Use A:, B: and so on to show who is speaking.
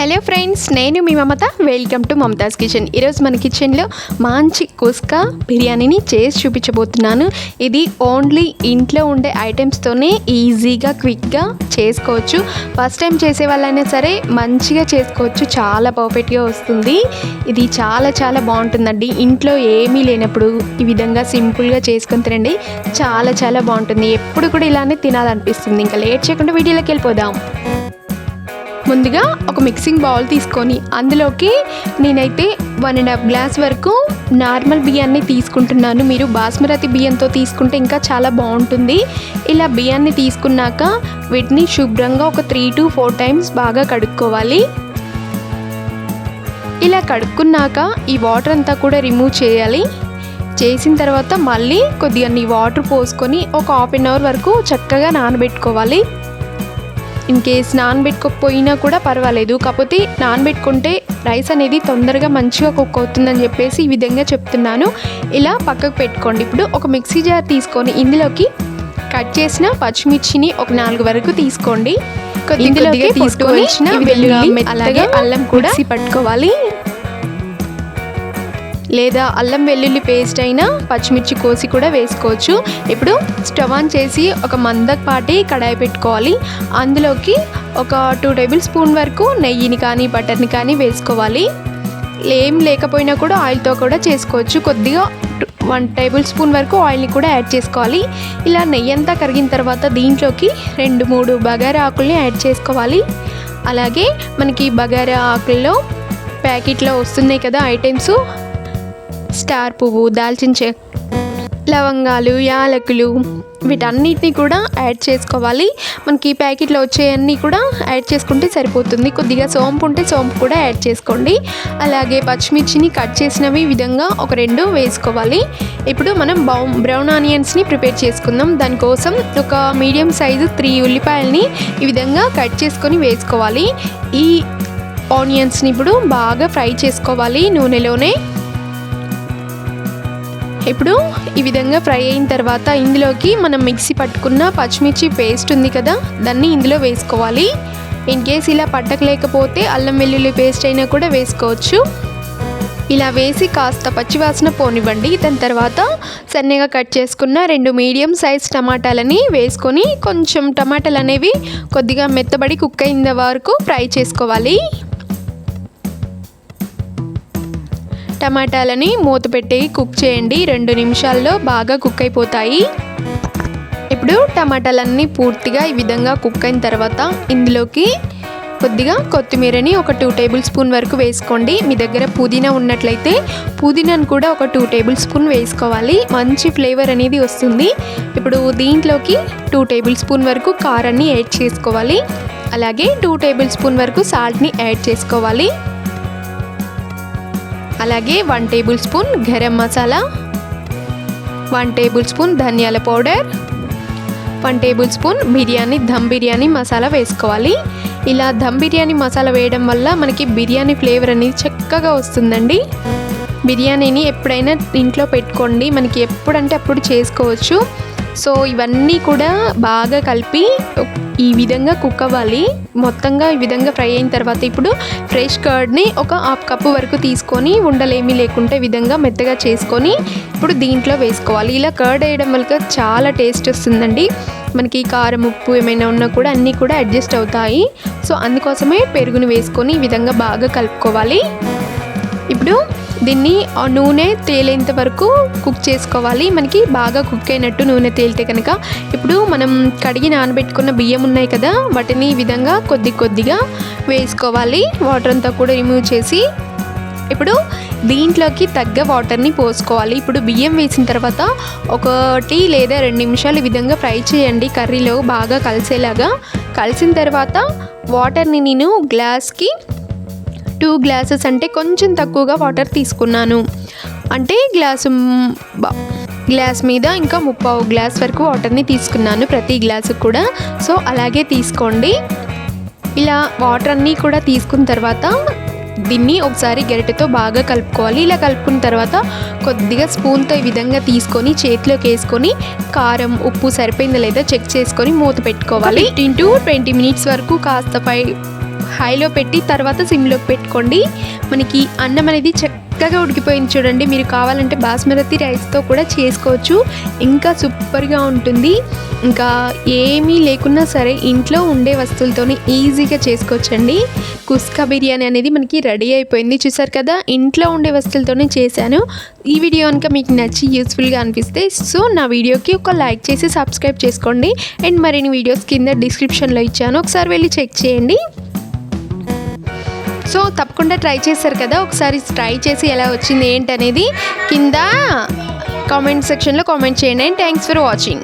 A: Hello friends నేను మీ Mamata. Welcome to Mamata's kitchen ఈరోజు మన కిచెన్లో మంచి కుస్కా బిర్యానీని చేసి చూపించబోతున్నాను. ఇది ఓన్లీ ఇంట్లో ఉండే ఐటమ్స్తోనే ఈజీగా క్విక్గా చేసుకోవచ్చు. ఫస్ట్ టైం చేసే వాళ్ళైనా సరే మంచిగా చేసుకోవచ్చు. చాలా పర్ఫెక్ట్గా వస్తుంది. ఇది చాలా చాలా బాగుంటుందండి. ఇంట్లో ఏమీ లేనప్పుడు ఈ విధంగా సింపుల్గా చేసుకొని తినండి. చాలా చాలా బాగుంటుంది. ఎప్పుడు కూడా ఇలానే తినాలనిపిస్తుంది. ఇంకా లేట్ చేయకుండా వీడియోలోకి వెళ్ళిపోదాం. ముందుగా ఒక మిక్సింగ్ బౌల్ తీసుకొని అందులోకి నేనైతే వన్ అండ్ హాఫ్ గ్లాస్ వరకు నార్మల్ బియ్యాన్ని తీసుకుంటున్నాను. మీరు బాస్మతి బియ్యంతో తీసుకుంటే ఇంకా చాలా బాగుంటుంది. ఇలా బియ్యాన్ని తీసుకున్నాక వీటిని శుభ్రంగా ఒక త్రీ టు ఫోర్ టైమ్స్ బాగా కడుక్కోవాలి. ఇలా కడుక్కున్నాక ఈ వాటర్ అంతా కూడా రిమూవ్ చేయాలి. చేసిన తర్వాత మళ్ళీ కొద్దిగా నీ వాటర్ పోసుకొని ఒక హాఫ్ అన్ అవర్ వరకు చక్కగా నానబెట్టుకోవాలి. ఇన్ కేస్ నానబెట్టుకోకపోయినా కూడా పర్వాలేదు. కాకపోతే నానబెట్టుకుంటే రైస్ అనేది తొందరగా మంచిగా కుక్ అవుతుందని చెప్పేసి ఈ విధంగా చెప్తున్నాను. ఇలా పక్కకు పెట్టుకోండి. ఇప్పుడు ఒక మిక్సీ జార్ తీసుకొని ఇందులోకి కట్ చేసిన పచ్చిమిర్చిని ఒక నాలుగు వరకు తీసుకోండి. ఇందులోకి తీసుకొని వెల్లుల్లి అలాగే అల్లం కూడా పట్టుకోవాలి. లేదా అల్లం వెల్లుల్లి పేస్ట్ అయినా పచ్చిమిర్చి కోసి కూడా వేసుకోవచ్చు. ఇప్పుడు స్టవ్ ఆన్ చేసి ఒక మందపాటి కడాయి పెట్టుకోవాలి. అందులోకి ఒక టూ టేబుల్ స్పూన్ వరకు నెయ్యిని కానీ బటర్ని కానీ వేసుకోవాలి. ఏం లేకపోయినా కూడా ఆయిల్తో కూడా చేసుకోవచ్చు. కొద్దిగా వన్ టేబుల్ స్పూన్ వరకు ఆయిల్ని కూడా యాడ్ చేసుకోవాలి. ఇలా నెయ్యి అంతా కరిగిన తర్వాత దీంట్లోకి రెండు మూడు బగారా ఆకుల్ని యాడ్ చేసుకోవాలి. అలాగే మనకి బగారా ఆకుల్లో ప్యాకెట్లో వస్తున్నాయి కదా ఐటమ్స్ స్టార్ పువ్వు దాల్చిన చెక్క లవంగాలు యాలకులు వీటన్నిటిని కూడా యాడ్ చేసుకోవాలి. మనకి ప్యాకెట్లో వచ్చేవన్నీ కూడా యాడ్ చేసుకుంటే సరిపోతుంది. కొద్దిగా సోంపు ఉంటే సోంపు కూడా యాడ్ చేసుకోండి. అలాగే పచ్చిమిర్చిని కట్ చేసినవి విధంగా ఒక రెండు వేసుకోవాలి. ఇప్పుడు మనం బౌన్ బ్రౌన్ ఆనియన్స్ని ప్రిపేర్ చేసుకుందాం. దానికోసం ఒక మీడియం సైజు త్రీ ఉల్లిపాయలని ఈ విధంగా కట్ చేసుకొని వేసుకోవాలి. ఈ ఆనియన్స్ని ఇప్పుడు బాగా ఫ్రై చేసుకోవాలి నూనెలోనే. ఇప్పుడు ఈ విధంగా ఫ్రై అయిన తర్వాత ఇందులోకి మనం మిక్సీ పట్టుకున్న పచ్చిమిర్చి పేస్ట్ ఉంది కదా దాన్ని ఇందులో వేసుకోవాలి. ఇన్ కేస్ ఇలా పట్టకలేకపోతే అల్లం వెల్లుల్లి పేస్ట్ అయినా కూడా వేసుకోవచ్చు. ఇలా వేసి కాస్త పచ్చివాసన పోనివ్వండి. దాని తర్వాత సన్నగా కట్ చేసుకున్న రెండు మీడియం సైజ్ టమాటాలని వేసుకొని కొంచెం టమాటాలు అనేవి కొద్దిగా మెత్తబడి కుక్ అయిన వరకు ఫ్రై చేసుకోవాలి. టమాటాలని మూత పెట్టి కుక్ చేయండి. రెండు నిమిషాల్లో బాగా కుక్ అయిపోతాయి. ఇప్పుడు టమాటాలన్నీ పూర్తిగా ఈ విధంగా కుక్ అయిన తర్వాత ఇందులోకి కొద్దిగా కొత్తిమీరని ఒక టూ టేబుల్ స్పూన్ వరకు వేసుకోండి. మీ దగ్గర పుదీనా ఉన్నట్లయితే పుదీనాను కూడా ఒక టూ టేబుల్ స్పూన్ వేసుకోవాలి. మంచి ఫ్లేవర్ అనేది వస్తుంది. ఇప్పుడు దీంట్లోకి టూ టేబుల్ స్పూన్ వరకు కారాన్ని యాడ్ చేసుకోవాలి. అలాగే టూ టేబుల్ స్పూన్ వరకు సాల్ట్ని యాడ్ చేసుకోవాలి. అలాగే one tablespoon garam masala one tablespoon ధనియాల powder one tablespoon biryani dum biryani masala వేసుకోవాలి. ఇలా ధమ్ బిర్యానీ మసాలా వేయడం వల్ల మనకి బిర్యానీ ఫ్లేవర్ అనేది చక్కగా వస్తుందండి. బిర్యానీని ఎప్పుడైనా ఇంట్లో పెట్టుకోండి. మనకి ఎప్పుడంటే అప్పుడు చేసుకోవచ్చు. సో ఇవన్నీ కూడా బాగా కలిపి ఈ విధంగా కుక్ అవ్వాలి. మొత్తంగా ఈ విధంగా ఫ్రై అయిన తర్వాత ఇప్పుడు ఫ్రెష్ కర్డ్ని ఒక హాఫ్ కప్పు వరకు తీసుకొని ఉండలేమీ లేకుంటే విధంగా మెత్తగా చేసుకొని ఇప్పుడు దీంట్లో వేసుకోవాలి. ఇలా కర్డ్ వేయడం వల్ల చాలా టేస్ట్ వస్తుందండి. మనకి కారం ఉప్పు ఏమైనా ఉన్నా కూడా అన్నీ కూడా అడ్జస్ట్ అవుతాయి. సో అందుకోసమే పెరుగుని వేసుకొని ఈ విధంగా బాగా కలుపుకోవాలి. ఇప్పుడు దీన్ని ఆ నూనె తేలేంత వరకు కుక్ చేసుకోవాలి. మనకి బాగా కుక్ అయినట్టు నూనె తేలితే కనుక. ఇప్పుడు మనం కడిగి నానబెట్టుకున్న బియ్యం ఉన్నాయి కదా వాటిని ఈ విధంగా కొద్ది కొద్దిగా వేసుకోవాలి. వాటర్ అంతా కూడా రిమూవ్ చేసి. ఇప్పుడు దీంట్లోకి తగ్గ వాటర్ని పోసుకోవాలి. ఇప్పుడు బియ్యం వేసిన తర్వాత ఒకటి లేదా రెండు నిమిషాలు ఈ విధంగా ఫ్రై చేయండి. కర్రీలో బాగా కలిసేలాగా. కలిసిన తర్వాత వాటర్ని నేను గ్లాస్కి టూ గ్లాసెస్ అంటే కొంచెం తక్కువగా వాటర్ తీసుకున్నాను. అంటే గ్లాసు గ్లాస్ మీద ఇంకా ముప్పావు గ్లాస్ వరకు వాటర్ని తీసుకున్నాను ప్రతి గ్లాసు కూడా. సో అలాగే తీసుకోండి. ఇలా వాటర్ అన్నీ కూడా తీసుకున్న తర్వాత దీన్ని ఒకసారి గరిటెతో బాగా కలుపుకోవాలి. ఇలా కలుపుకున్న తర్వాత కొద్దిగా స్పూన్తో ఈ విధంగా తీసుకొని చేతిలోకి వేసుకొని కారం ఉప్పు సరిపోయిందా లేదా చెక్ చేసుకొని మూత పెట్టుకోవాలి. ఫిఫ్టీన్ టు ట్వంటీ మినిట్స్ వరకు కాస్త పై హైలో పెట్టి తర్వాత సిమ్లోకి పెట్టుకోండి. మనకి అన్నం అనేది చక్కగా ఉడికిపోయింది చూడండి. మీరు కావాలంటే బాస్మతి రైస్తో కూడా చేసుకోవచ్చు. ఇంకా సూపర్గా ఉంటుంది. ఇంకా ఏమీ లేకున్నా సరే ఇంట్లో ఉండే వస్తువులతోనే ఈజీగా చేసుకోవచ్చండి. కుస్కా బిర్యానీ అనేది మనకి రెడీ అయిపోయింది. చూసారు కదా ఇంట్లో ఉండే వస్తువులతోనే చేశాను. ఈ వీడియో కనుక మీకు నచ్చి యూస్ఫుల్గా అనిపిస్తే సో నా వీడియోకి ఒక లైక్ చేసి సబ్స్క్రైబ్ చేసుకోండి. అండ్ మరిన్ని వీడియోస్ కింద డిస్క్రిప్షన్లో ఇచ్చాను. ఒకసారి వెళ్ళి చెక్ చేయండి. సో తప్పకుండా ట్రై చేశారు కదా ఒకసారి ట్రై చేసి ఎలా వచ్చింది ఏంటనేది కింద కామెంట్ సెక్షన్లో కామెంట్ చేయండి అండ్ థ్యాంక్స్ ఫర్ వాచింగ్.